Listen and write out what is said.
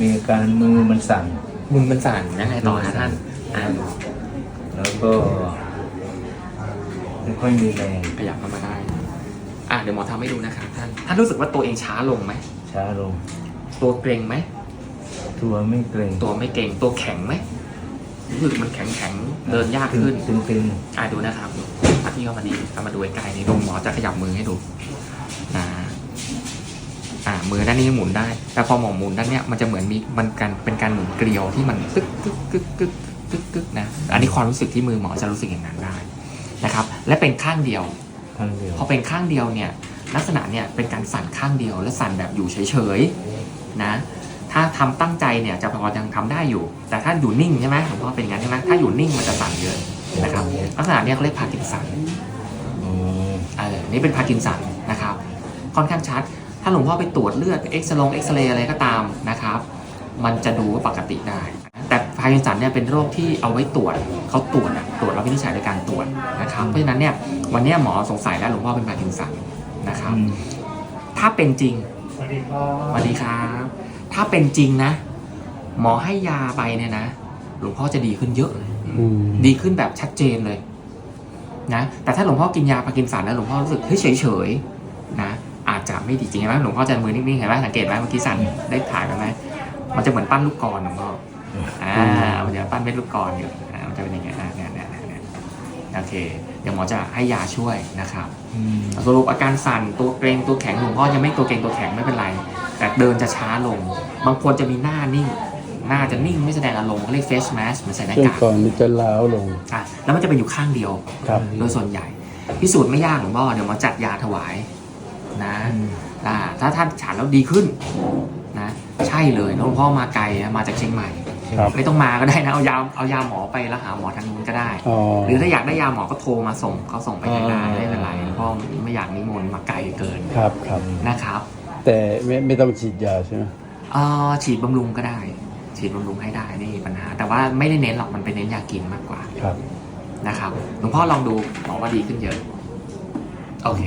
มีอาการมือมันสั่น มือมันสั่นยังไงต่อนะท่านอ่าแล้วก็ไม่ค่อยมีแรงขยับเข้ามาได้อะเดี๋ยวหมอทำให้ดูนะครับท่านท่านรู้สึกว่าตัวเองช้าลงไหมช้าลง ตัวเกร็งไหมตัวไม่เกร็งตัวไม่เกร็งตัวแข็งไหมรู้สึกมันแข็งแข็งๆเดินยากขึ้นตึงตึงอะดูนะครับอาที่เข้ามาดีเข้ามาดูใกล้ๆนี่ดูหมอจะขยับมือให้ดูนะ อ่ามือด้านนี้ยังหมุนได้ แต่พอหมอหมุนด้านเนี้ยมันจะเหมือนมีมันการเป็นการหมุนเกลียวที่มันตึกตึกตึกตึกตึกตึกนะอันนี้ความรู้สึกที่มือหมอจะรู้สึกอย่างนั้นได้นะครับและเป็นข้างเดียวๆข้างเดียวพอเป็นข้างเดียวเนี่ยลักษณะเนี่ยเป็นการสั่นข้างเดียว และสั่นแบบอยู่เฉยๆนะถ้าทำตั้งใจเนี่ยจะพอยังทำได้อยู่ แต่ถ้าอยู่นิ่งใช่ไหมหลวงพ่อเป็นอย่างนั้นใช่ไหมถ้าอยู่นิ่งมันจะสั่นเยอะนะครับลักษณะเนี่ยเขาเรียกพาร์กินสันอ๋อเออนี่เป็นพาร์กินสันนะครับค่อนข้างชัดถ้า หลวงพ่อไปตรวจเลือดเอ็กซลงเอ็กซเรย์อะไรก็ตามนะครับ มันจะดูว่าปกติได้ แต่พาร์กินสันเนี่ยเป็นโรคที่เอาไว้ตรวจเขาตรวจอะตรวจแล้ววินิจฉัยโดยการตรวจนะครับ เพราะฉะนั้นเนี่ยวันเนี้ยหมอสงสัยแล้วหลวงพ่อเป็นพาร์กินสันนะครับอืมถ้าเป็นจริงสวัสดีครับสวัสดีครับ ถ้าเป็นจริงนะ หมอให้ยาไปเนี่ยนะ หลวงพ่อจะดีขึ้นเยอะเลยอืมดีขึ้นแบบชัดเจนเลยนะแต่ถ้าหลวงพ่อกินยาพาร์กินสันแล้วหลวงพ่อรู้สึกเฮ้ยเฉยๆนะอา จจะไม่ดีจริงเห็นไหมหลวงพ่อจะมือนิ่งๆเห็นไหมสังเกตไหมเมื่อกี้สั่นได้ถ่ายไปไหมมันจะเหมือนปั้นลูกกรหลวงพ่ออ่ามันจะปั้นเป็นลูกกรอยู่อ่ามันจะเป็นอย่างเงี้ยอ่าเนี่ยเนี่ยเนี่ยเนี่ยโอเคเดี๋ยวหมอจะให้ยาช่วยนะครับอืมสรุปอาการสั่นตัวเกรงตัวแข็งหลวงพ่อยังไม่ตัวเกรงตัวแข็งไม่เป็นไร แต่เดินจะช้าลง บางคนจะมีหน้านิ่งหน้าจะนิ่งไม่แสดงอารมณ์เขาเรียก face mask เหมือนใส่หน้าช่วงกากก่อนนี่จะล้าวลงอะแล้วมันจะเป็นอยู่ข้างเดียวครับโดยส่วนใหญ่พิสูจน์ไม่ยากหลวงพ่อเดี๋ยวหมาจัดยาถวาย นะอ่าถ้าท่านฉันแล้วดีขึ้นนะใช่เลยหลวงพ่อมาไกลนะมาจากเชียงใหม่ครับไม่ต้องมาก็ได้นะเอายาเอายาหมอไปแล้วหาหมอทางนู้นก็ได้อ๋อหรือถ้าอยากได้ยาหมอก็โทรมาส่งเขาส่งไปให้ได้ไม่เป็นไรหลวงพ่อไม่อยากนิมนต์มาไกลเกินครับครับนะครับ แต่ไม่ไม่ต้องฉีดยาใช่ไหมเอ่อฉีดบำรุงก็ได้ ฉีดบำรุงให้ได้ไม่มีปัญหา แต่ว่าไม่ได้เน้นหรอกมันเป็นเน้นยากินมากกว่าครับนะครับหลวงพ่อลองดูหมอว่าดีขึ้นเยอะโอเค